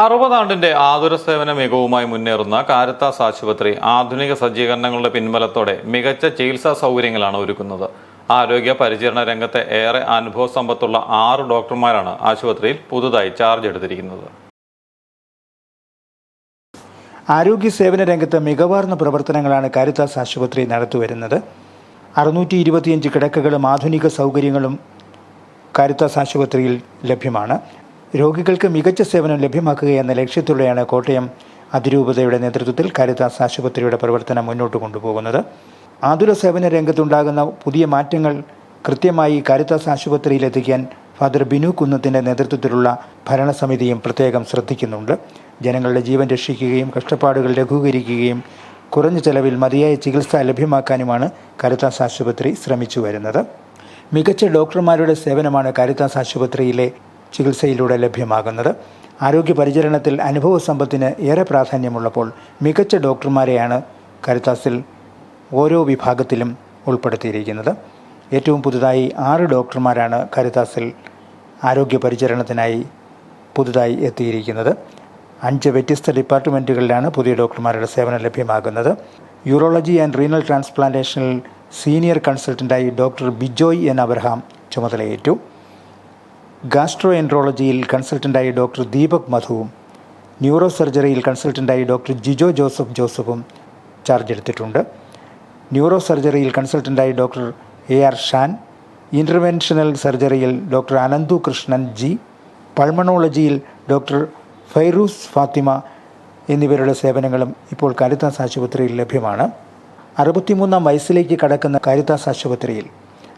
അറുപതാണ്ടിന്റെ ആതുര സേവന മികവുമായി മുന്നേറുന്ന കാരത്താസ് ആശുപത്രി ആധുനിക സജ്ജീകരണങ്ങളുടെ പിൻബലത്തോടെ മികച്ച ചികിത്സാ സൗകര്യങ്ങളാണ് ഒരുക്കുന്നത്. ആരോഗ്യ പരിചരണ രംഗത്തെ ഏറെ അനുഭവ സമ്പത്തുള്ള ആറ് ഡോക്ടർമാരാണ് ആശുപത്രിയിൽ പുതുതായി ചാർജ് എടുത്തിരിക്കുന്നത്. ആരോഗ്യ സേവന രംഗത്ത് മികവാർന്ന പ്രവർത്തനങ്ങളാണ് കാരിത്താസ് ആശുപത്രി നടത്തിവരുന്നത് അറുന്നൂറ്റി ഇരുപത്തിയഞ്ച് കിടക്കകളും ആധുനിക സൗകര്യങ്ങളും കാരിത്താസ് ആശുപത്രിയിൽ ലഭ്യമാണ്. രോഗികൾക്ക് മികച്ച സേവനം ലഭ്യമാക്കുക എന്ന ലക്ഷ്യത്തോടെയാണ് കോട്ടയം അതിരൂപതയുടെ നേതൃത്വത്തിൽ കാരിതാസ് ആശുപത്രിയുടെ പ്രവർത്തനം മുന്നോട്ട് കൊണ്ടുപോകുന്നത്. ആതുര സേവന രംഗത്തുണ്ടാകുന്ന പുതിയ മാറ്റങ്ങൾ കൃത്യമായി കാരിതാസ് ആശുപത്രിയിൽ എത്തിക്കാൻ ഫാദർ ബിനു കുന്നത്തിന്റെ നേതൃത്വത്തിലുള്ള ഭരണസമിതിയും പ്രത്യേകം ശ്രദ്ധിക്കുന്നുണ്ട്. ജനങ്ങളുടെ ജീവൻ രക്ഷിക്കുകയും കഷ്ടപ്പാടുകൾ ലഘൂകരിക്കുകയും കുറഞ്ഞ ചെലവിൽ മതിയായ ചികിത്സ ലഭ്യമാക്കാനുമാണ് കരിതാസ് ആശുപത്രി ശ്രമിച്ചു വരുന്നത്. മികച്ച ഡോക്ടർമാരുടെ സേവനമാണ് കരിതാസ് ആശുപത്രിയിലെ ചികിത്സയിലൂടെ ലഭ്യമാകുന്നത്. ആരോഗ്യ പരിചരണത്തിൽ അനുഭവ സമ്പത്തിന് ഏറെ പ്രാധാന്യമുള്ളപ്പോൾ മികച്ച ഡോക്ടർമാരെയാണ് കരുത്താസിൽ ഓരോ വിഭാഗത്തിലും ഉൾപ്പെടുത്തിയിരിക്കുന്നത്. ഏറ്റവും പുതുതായി ആറ് ഡോക്ടർമാരാണ് കരുത്താസിൽ ആരോഗ്യ പരിചരണത്തിനായി പുതുതായി എത്തിയിരിക്കുന്നത്. അഞ്ച് വ്യത്യസ്ത ഡിപ്പാർട്ട്മെന്റുകളിലാണ് പുതിയ ഡോക്ടർമാരുടെ സേവനം ലഭ്യമാകുന്നത്. യൂറോളജി ആൻഡ് റീനൽ ട്രാൻസ്പ്ലാന്റേഷനിൽ സീനിയർ കൺസൾട്ടന്റായി ഡോക്ടർ ബിജോയ് എൻ. അബ്രഹാം ചുമതലയേറ്റു. ഗാസ്ട്രോ എൻട്രോളജിയിൽ കൺസൾട്ടന്റായി ഡോക്ടർ ദീപക് മധുവും ന്യൂറോ സർജറിയിൽ കൺസൾട്ടന്റായി ഡോക്ടർ ജിജോ ജോസഫ് ജോസഫും ചാർജ് എടുത്തിട്ടുണ്ട് ന്യൂറോ സർജറിയിൽ കൺസൾട്ടന്റായി doctor A R Shan interventional സർജറിയിൽ doctor Ananthu Krishnan G പൾമണോളജിയിൽ ഡോക്ടർ ഫൈറൂസ് ഫാത്തിമ എന്നിവരുടെ സേവനങ്ങളും ഇപ്പോൾ കാരിത്താസ് ആശുപത്രിയിൽ ലഭ്യമാണ്. അറുപത്തിമൂന്നാം വയസ്സിലേക്ക് കടക്കുന്ന കാരിത്താസ് ആശുപത്രിയിൽ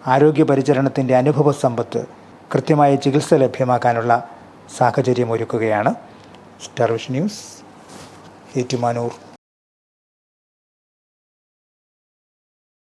ആരോഗ്യ പരിചരണത്തിന്റെ അനുഭവ സമ്പത്ത് കൃത്യമായ ചികിത്സ ലഭ്യമാക്കാനുള്ള സാഹചര്യം ഒരുക്കുകയാണ് സ്റ്റാർ വിഷൻ ന്യൂസ് ഏറ്റുമാനൂർ.